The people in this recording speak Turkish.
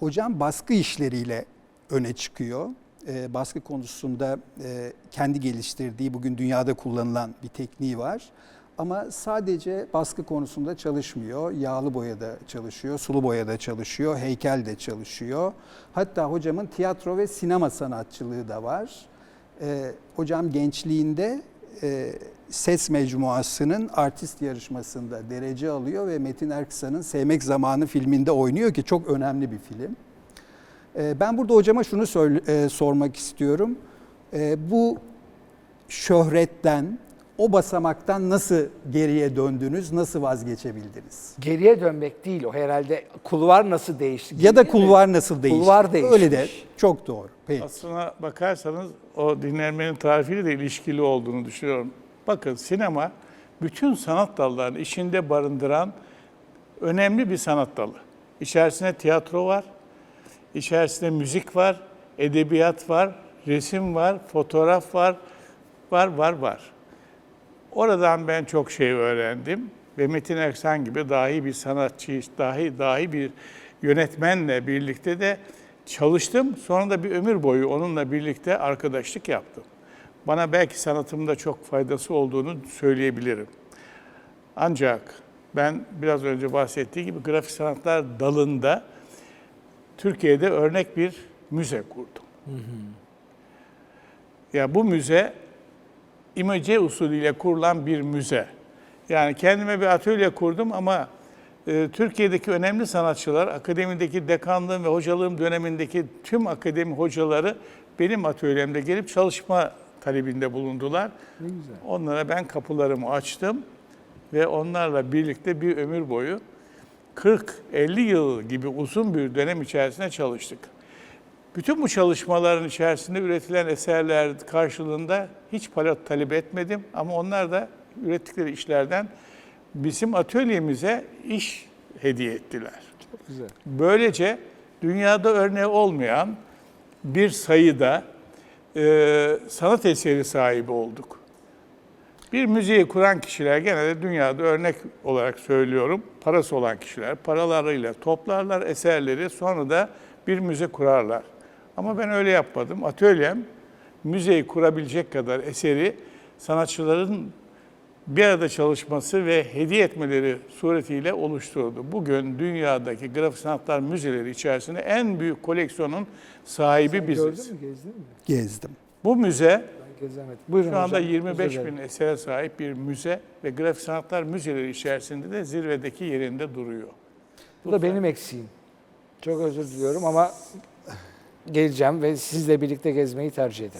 hocam baskı işleriyle öne çıkıyor. E, baskı konusunda e, kendi geliştirdiği bugün dünyada kullanılan bir tekniği var. Ama sadece baskı konusunda çalışmıyor. Yağlı boyada çalışıyor, sulu boyada çalışıyor, heykel de çalışıyor. Hatta hocamın tiyatro ve sinema sanatçılığı da var. E, hocam gençliğinde e, ses mecmuasının artist yarışmasında derece alıyor ve Metin Erksan'ın Sevmek Zamanı filminde oynuyor ki çok önemli bir film. E, ben burada hocama şunu söyle- e, sormak istiyorum. E, bu şöhretten, o basamaktan nasıl geriye döndünüz, nasıl vazgeçebildiniz? Geriye dönmek değil o herhalde. Kulvar nasıl değişti? Ya da mi? kulvar nasıl değişti? Kulvar değişmiş. Öyle de çok doğru. Peki. Aslına bakarsanız o dinlenmenin tarifiyle de ilişkili olduğunu düşünüyorum. Bakın sinema bütün sanat dallarını içinde barındıran önemli bir sanat dalı. İçerisinde tiyatro var, içerisinde müzik var, edebiyat var, resim var, fotoğraf var, var var var. Oradan ben çok şey öğrendim ve Metin Erksan gibi dahi bir sanatçı, dahi dahi bir yönetmenle birlikte de çalıştım. Sonra da bir ömür boyu onunla birlikte arkadaşlık yaptım. Bana belki sanatımda çok faydası olduğunu söyleyebilirim. Ancak ben biraz önce bahsettiğim gibi grafik sanatlar dalında Türkiye'de örnek bir müze kurdum. Ya bu müze imece usulüyle kurulan bir müze. Yani kendime bir atölye kurdum ama Türkiye'deki önemli sanatçılar, akademideki dekanlığım ve hocalığım dönemindeki tüm akademi hocaları benim atölyemde gelip çalışma talebinde bulundular. Ne güzel. Onlara ben kapılarımı açtım ve onlarla birlikte bir ömür boyu 40-50 yıl gibi uzun bir dönem içerisinde çalıştık. Bütün bu çalışmaların içerisinde üretilen eserler karşılığında hiç para talep etmedim ama onlar da ürettikleri işlerden bizim atölyemize iş hediye ettiler. Çok güzel. Böylece dünyada örneği olmayan bir sayıda e, sanat eseri sahibi olduk. Bir müzeyi kuran kişiler genelde dünyada örnek olarak söylüyorum, parası olan kişiler paralarıyla toplarlar eserleri sonra da bir müze kurarlar. Ama ben öyle yapmadım. Atölyem müzeyi kurabilecek kadar eseri sanatçıların bir arada çalışması ve hediye etmeleri suretiyle oluşturdu. Bugün dünyadaki grafik sanatlar müzeleri içerisinde en büyük koleksiyonun sahibi biziz. Gördün mü, gezdin mi? Gezdim. Bu müze Ben gezemedim. Buyurun şu anda hocam, 25 özür bin esere sahip bir müze ve grafik sanatlar müzeleri içerisinde de zirvedeki yerinde duruyor. Bu da benim eksiğim. Çok özür diliyorum ama geleceğim ve sizle birlikte gezmeyi tercih ederim.